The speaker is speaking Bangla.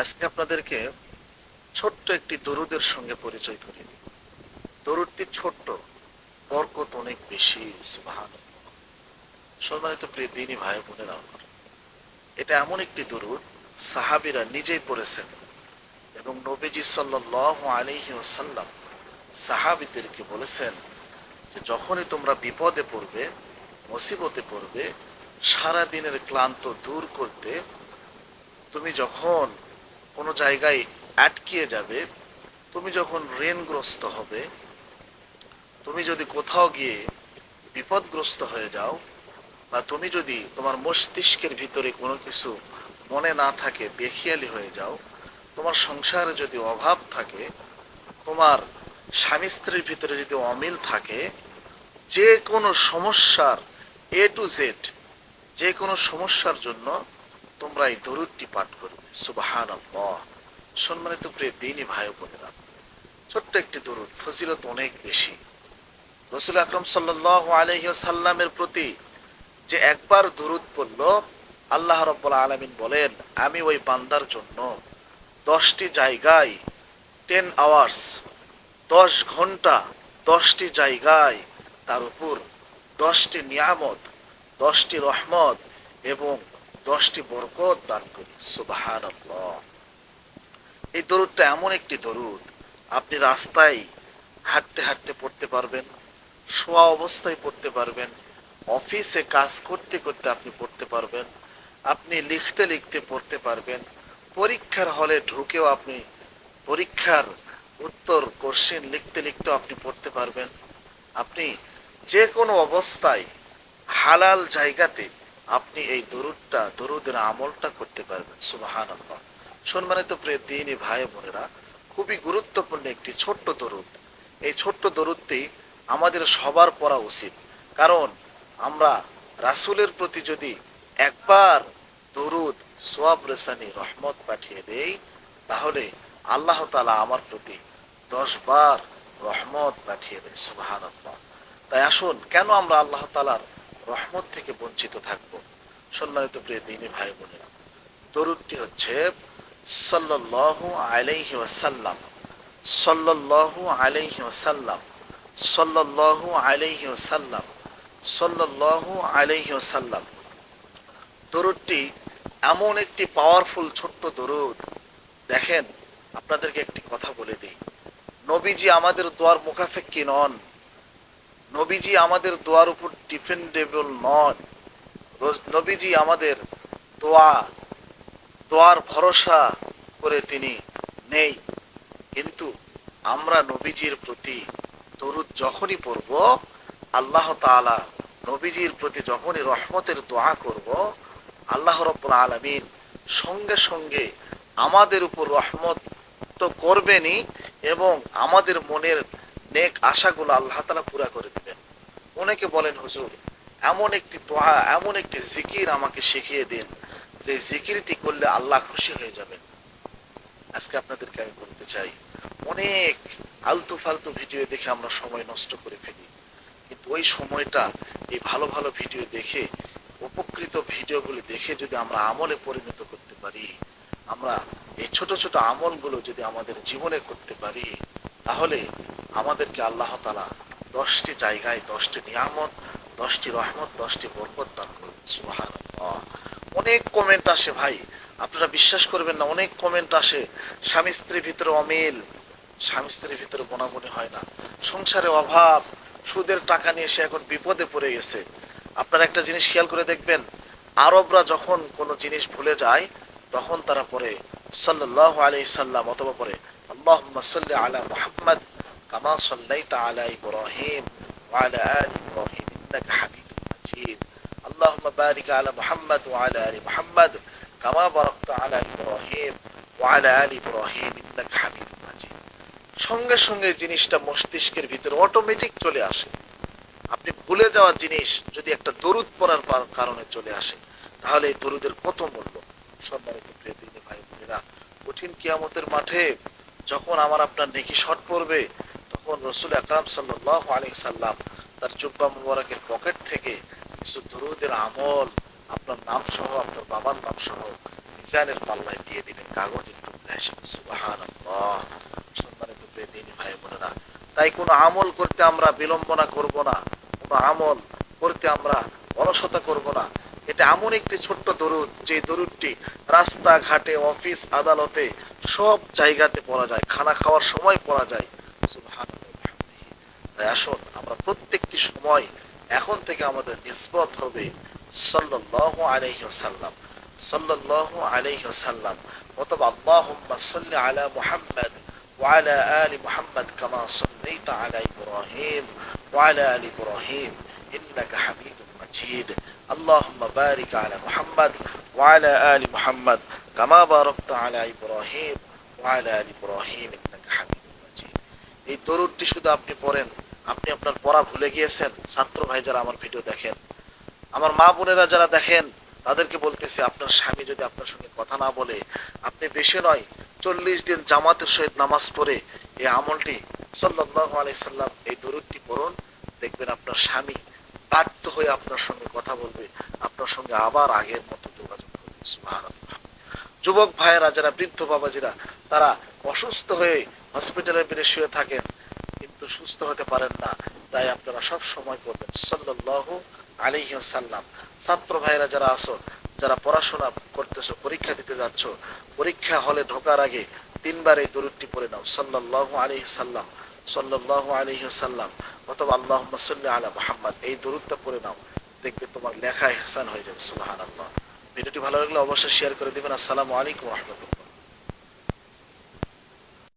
আজকে আপনাদেরকে ছোট্ট একটি দরুদের সঙ্গে পরিচয় করিয়ে দিব। দরুদটি ছোট্ট, বরকত অনেক বেশি সম্মানিত প্রিয় দিনী ভাই বোনেরা আমার, এটা এমন একটি দরুদ, সাহাবিরা নিজেই পড়েছেন এবং নবীজি সাল্লাহ আলহি ওসাল্লাম সাহাবিদেরকে বলেছেন যে যখনই তোমরা বিপদে পড়বে, মুসিবতে পড়বে সারা দিনের ক্লান্ত দূর করতে, তুমি যখন কোনো জায়গায় আটকিয়ে যাবে, তুমি যখন ঋণগ্রস্ত হবে, তুমি যদি কোথাও গিয়ে বিপদগ্রস্ত হয়ে যাও বা তুমি যদি তোমার মস্তিষ্কের ভিতরে কোনো কিছু মনে না থাকে, বেখিয়ালি হয়ে যাও, তোমার সংসারে যদি অভাব থাকে, তোমার স্বামী স্ত্রীর ভিতরে যদি অমিল থাকে যে কোনো সমস্যার এ টু জেড যে কোনো সমস্যার জন্য তোমরা এই দরুদটি পাঠ করবে। সুবাহান সম্মানিত প্রিয় দিনই ভাই বোনেরা, ছোট্ট একটি দরুদ, ফজিলত অনেক বেশি। রসুল আকরম সাল্লাহ আলহিসাল্লামের প্রতি যে একবার দরুদ পড়ল, আল্লাহ রব্বুল আলমিন বলেন, আমি ওই বান্দার জন্য দশটি জায়গায় টেন আওয়ার্স দশ ঘণ্টা দশটি জায়গায় তার উপর দশটি নিয়ামত, দশটি রহমত এবং দশটি বরকত দান করি। সুবাহান এই দরুদটা এমন একটি দরুদ, আপনি রাস্তায় হাঁটতে হাঁটতে পড়তে পারবেন, শোয়া অবস্থায় পড়তে পারবেন, অফিসে কাজ করতে করতে আপনি পড়তে পারবেন, আপনি লিখতে লিখতে পড়তে পারবেন, পরীক্ষার হলে ঢুকেও আপনি পরীক্ষার উত্তর, কোশ্চেন লিখতে লিখতেও আপনি পড়তে পারবেন। আপনি যে কোনো অবস্থায় হালাল জায়গাতে আপনি এই দরুদটা, দরুদের আমলটা করতে পারবেন সুবাহান সম্মানিত প্রিয় দিনী ভাই বোনেরা, খুবই গুরুত্বপূর্ণ একটি ছোট্ট দরুদ। এই ছোট্ট দরুদটি আমাদের সবার পড়া উচিত। কারণ আমরা রাসুলের প্রতি যদি একবার দরুদ সোয়াব রেসানি রহমত পাঠিয়ে দেই, তাহলে আল্লাহ তালা আমার প্রতি দশ বার রহমত পাঠিয়ে দেয় সুবাহান তাই আসুন, কেন আমরা আল্লাহ তালার রহমত থেকে বঞ্চিত থাকব। সম্মানিত প্রিয় দিনী ভাই বোনেরা, দরুদটি হচ্ছে, সাল্লাল্লাহু আলাইহি ওয়াসাল্লাম, সাল্লাল্লাহু আলাইহি ওয়াসাল্লাম, সাল্লাল্লাহু আলাইহি ওয়াসাল্লাম, সাল্লাল্লাহু আলাইহি ওয়াসাল্লাম। দরুদটি এমন একটি পাওয়ারফুল ছোট্ট দরুদ। দেখেন, আপনাদেরকে একটি কথা বলে দিই। নবীজি আমাদের দোয়ার মুখাফেক্ষি নন। নবীজি আমাদের দোয়ার উপর ডিপেন্ডেবল নন। নবীজি আমাদের দোয়া, দোয়ার ভরসা করে তিনি নেই। কিন্তু আমরা নবীজির প্রতি দরুদ যখনই পড়ব, আল্লাহ তালা নবীজির প্রতি যখনই রহমতের দোয়া করব, আল্লাহ রব্বুল আলমিন সঙ্গে সঙ্গে আমাদের উপর রহমত তো করবেনই এবং আমাদের মনের নেক আশাগুলো আল্লাহ তালা পুরা করে দিবেন। অনেকে বলেন, হুজুর, এমন একটি দোয়া, এমন একটি জিকির আমাকে শিখিয়ে দিন, যে জিকিরটি করলে আল্লাহ খুশি হয়ে যাবেন। আজকে আপনাদেরকে আমি বলতে চাই, অনেক আলতু ফালতু ভিডিও দেখে আমরা সময় নষ্ট করে ফেলি, কিন্তু ওই সময়টা এই ভালো ভালো ভিডিও দেখে, উপকৃত ভিডিওগুলি দেখে যদি আমরা আমলে পরিণত করতে পারি, আমরা এই ছোট ছোট আমলগুলো যদি আমাদের জীবনে করতে পারি, তাহলে আমাদেরকে আল্লাহ তালা দশটি জায়গায় দশটি নিয়ামত, দশটি রহমত, দশটি বরকত দান সুবাহান অনেক কমেন্ট আসে ভাই। আপনারা বিশ্বাস করবেন না, অনেক কমেন্ট আসে। স্বামী স্ত্রীর ভিতরে অমিল, স্বামী স্ত্রীর ভিতরে বোনাবনি হয় না। সংসারে অভাব, সুদের টাকা নিয়ে সে এখন বিপদে পড়ে গেছে। আপনারা একটা জিনিস খেয়াল করে দেখবেন, আরবরা যখন কোনো জিনিস ভুলে যায়, তখন তারা পরে সাল্লাহ আলি সাল্লাম, অথবা পরে আল্লাহ সাল্লি আলা মুহাম্মদ কামা সাল্লাইতা আলা ইব্রাহিম وعلى آل إبراهيم إنك حميد مجيد اللهم بارك على محمد وعلى آل محمد كما باركت على إبراهيم وعلى آل إبراهيم إنك حميد مجيد সঙ্গে সঙ্গে জিনিসটা মস্তিষ্কের ভিতরে অটোমেটিক চলে আসে আপনি ভুলে যাওয়া জিনিস যদি একটা দরুদ পড়ার পার- কারণে চলে আসে তাহলে এই দরুদের কত মূল্য সম্মানিত প্রিয় দিনী ভাই বোনেরা কঠিন কিয়ামতের মাঠে যখন আমার আপনার নেকি শট পড়বে তখন রসুল আকরাম সাল্লাহ আলী সাল্লাম তার জুব্বা মুবারকের পকেট থেকে কিছু দরুদের আমল, আপনার নাম সহ আপনার বাবার নাম সহ মিজানের পাল্লায় দিয়ে দিবেন কাগজের টুকরো ভেসে সুবাহান সম্মানিত প্রিয় দিনী ভাই বোনেরা, তাই কোনো আমল করতে আমরা বিলম্বনা করব না, কোনো আমল করতে আমরা অলসতা করব না। এটা এমন একটি ছোট্ট দরুদ যে দরুদটি রাস্তাঘাটে, অফিস, আদালতে সব জায়গাতে পড়া যায়, খানা খাওয়ার সময় পড়া যায়। তাই আসুন আমরা প্রত্যেকটি সময় এখন থেকে আমাদের নিসবত হবে সাল্লাল্লাহু আলাইহি ওয়াসাল্লাম সাল্লাল্লাহু আলাইহি ওয়াসাল্লাম অথবা আল্লাহুম্মা সাল্লি আলা মুহাম্মাদ وعلى آل محمد كما صليت على إبراهيم وعلى آل إبراهيم إنك حميد مجيد اللهم بارك على محمد وعلى آل محمد كما باركت على إبراهيم وعلى آل إبراهيم إنك حميد مجيد এই দরুদটি শুধু আপনি পড়েন, আপনি আপনার পড়া ভুলে গিয়েছেন। ছাত্র ভাই যারা আমার ভিডিও দেখেন, আমার মা বোনেরা যারা দেখেন, তাদেরকে বলতেছি, আপনার স্বামী যদি আপনার সঙ্গে কথা না বলে, আপনি বেশি নয়, চল্লিশ দিন জামাতের সহিত নামাজ পড়ে এই আমলটি সাল্লাহ আলি সাল্লাম, এই দরুদটি পড়ুন। দেখবেন আপনার স্বামী বাধ্য হয়ে আপনার সঙ্গে কথা বলবে, আপনার সঙ্গে আবার আগের মতো যোগাযোগ করবে। যুবক ভাইয়েরা, যারা বৃদ্ধ বাবাজিরা, তারা অসুস্থ হয়ে হসপিটালের বেডে শুয়ে থাকেন, কিন্তু সুস্থ হতে পারেন না। তাই আপনারা সব সময় করবেন সাল্লাহ আলিহি সাল্লাম ছাত্র ভাইরা যারা আসো যারা পড়াশোনা করতেছো, পরীক্ষা দিতে যাচ্ছ, পরীক্ষা হলে ঢোকার আগে তিনবার এই দরুদটি পড়ে নাও। সাল্লাহ আলিহি সাল্লাম সাল্লাহ আলিহি সাল্লাম অথবা আল্লাহ সাল্লি আলা মোহাম্মদ। এই দরুদটা পড়ে নাও। দেখবে তোমার লেখা হেসান হয়ে যাবে। সুবাহান আল্লাহ ভিডিওটি ভালো লাগলে অবশ্যই শেয়ার করে দিবেন। আসসালামু আলাইকুম রহমতুল্লাহ।